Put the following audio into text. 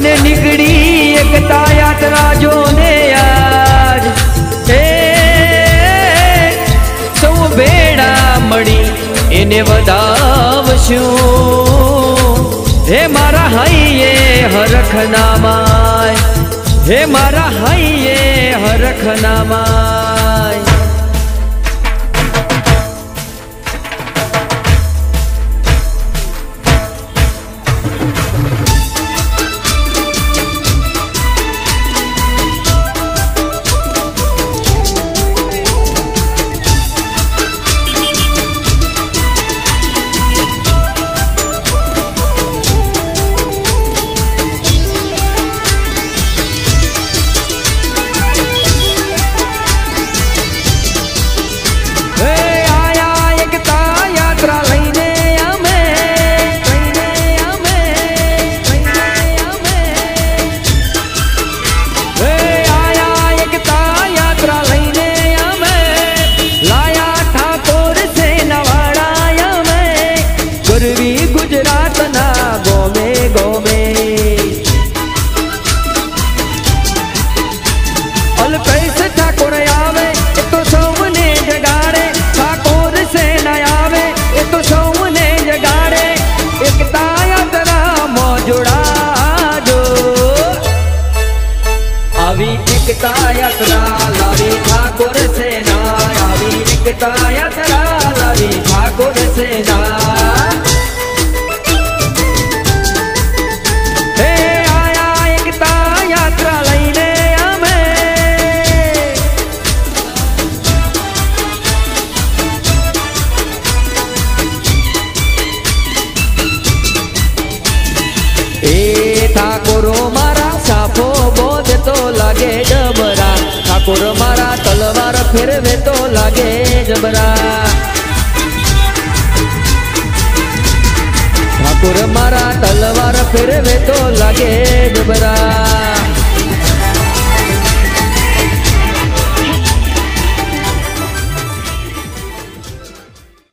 અને નીકળી એકતા યાત્રા જો ને આજ. હે, સૌ ભેડા મળી એને વધાવશું. હે મારા હૈયે હરખ નામાય હે મારા હૈયે હરખ નામાય આવી એકતા યાત્રા લાવી ઠાકોર સેના આવી એકતા યાત્રા. તલવાર ફેરવે તો લાગે જબરા. ઠાકુર મારા તલવાર ફેરવે તો લાગે જબરા.